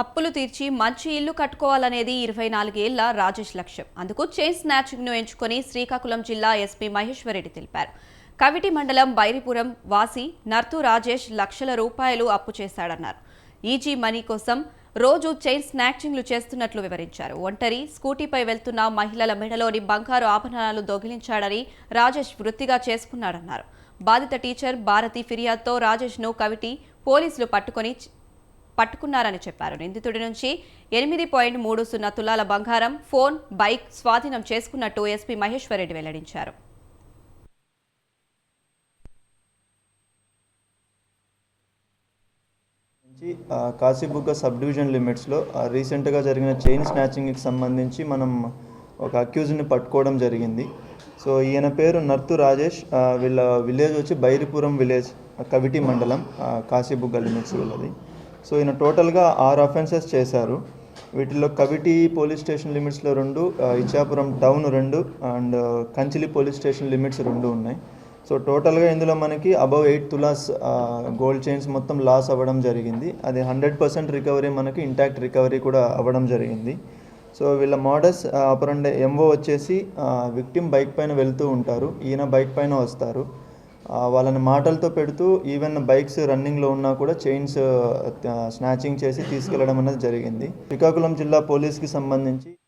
అప్పులు తీర్చి మంచి ఇల్లు కట్టుకోవాలనేది ఇరవై నాలుగేళ్ళ రాజేష్ లక్ష్యం. అందుకు చైన్ స్నాచింగ్ను ఎంచుకొని శ్రీకాకుళం జిల్లా ఎస్పీ మహేశ్వరరెడ్డి తెలిపారు. కవిటి మండలం బైరిపురం వాసి నర్తు రాజేష్ లక్షల రూపాయలు అప్పు చేశాడన్నారు. ఈజీ మనీ కోసం రోజు చైన్ స్నాచింగ్లు చేస్తున్నట్లు వివరించారు. ఒంటరి స్కూటీపై వెళ్తున్న మహిళల మెడలోని బంగారు ఆభరణాలు దొంగిలించాడని రాజేష్ వృత్తిగా చేసుకున్నాడన్నారు. బాధిత టీచర్ భారతి ఫిర్యాదుతో రాజేష్ను కవిటి పోలీసులు పట్టుకొని పట్టుకున్నారని చెప్పారు. నిందితుడి నుంచి ఎనిమిది పాయింట్ మూడు సున్నా తులాల బంగారం ఫోన్ బైక్ స్వాధీనం చేసుకున్నట్టు ఎస్పీ మహేశ్వరరెడ్డి వెల్లడించారు. కాశీబుగ్గ సబ్ డివిజన్ లిమిట్స్లో రీసెంట్గా జరిగిన చైన్ స్నాచింగ్కి సంబంధించి మనం ఒక అక్యూజ్ని పట్టుకోవడం జరిగింది. సో ఈయన పేరు నర్తు రాజేష్ వీళ్ళ విలేజ్ వచ్చి బైరిపురం విలేజ్ కవిటి మండలం కాశీబుగ్గ లిమిట్స్ వీళ్ళది సో ఈయన టోటల్గా ఆరు అఫెన్సెస్ చేశారు. వీటిలో కవిటి పోలీస్ స్టేషన్ లిమిట్స్లో రెండు ఇచ్చాపురం టౌన్ రెండు and Kanchili police station limits రెండు ఉన్నాయి. సో టోటల్గా ఇందులో మనకి అబవ్ ఎయిట్ తులాస్ గోల్డ్ చైన్స్ మొత్తం లాస్ అవ్వడం జరిగింది. అది హండ్రెడ్ పర్సెంట్ రికవరీ మనకి ఇంటాక్ట్ రికవరీ కూడా అవ్వడం జరిగింది. సో వీళ్ళ మోడల్స్ అప్పుడు ఎంఓ వచ్చేసి విక్టిమ్ బైక్ పైన వెళ్తూ ఉంటారు. ఈయన బైక్ పైన వస్తారు. వాళ్ళని మాటలతో పెడుతూ ఈవెన్ బైక్స్ రన్నింగ్లో ఉన్నా కూడా చైన్స్ స్నాచింగ్ చేసి తీసుకెళ్ళడం అనేది జరిగింది. శ్రీకాకుళం జిల్లా పోలీస్కి సంబంధించి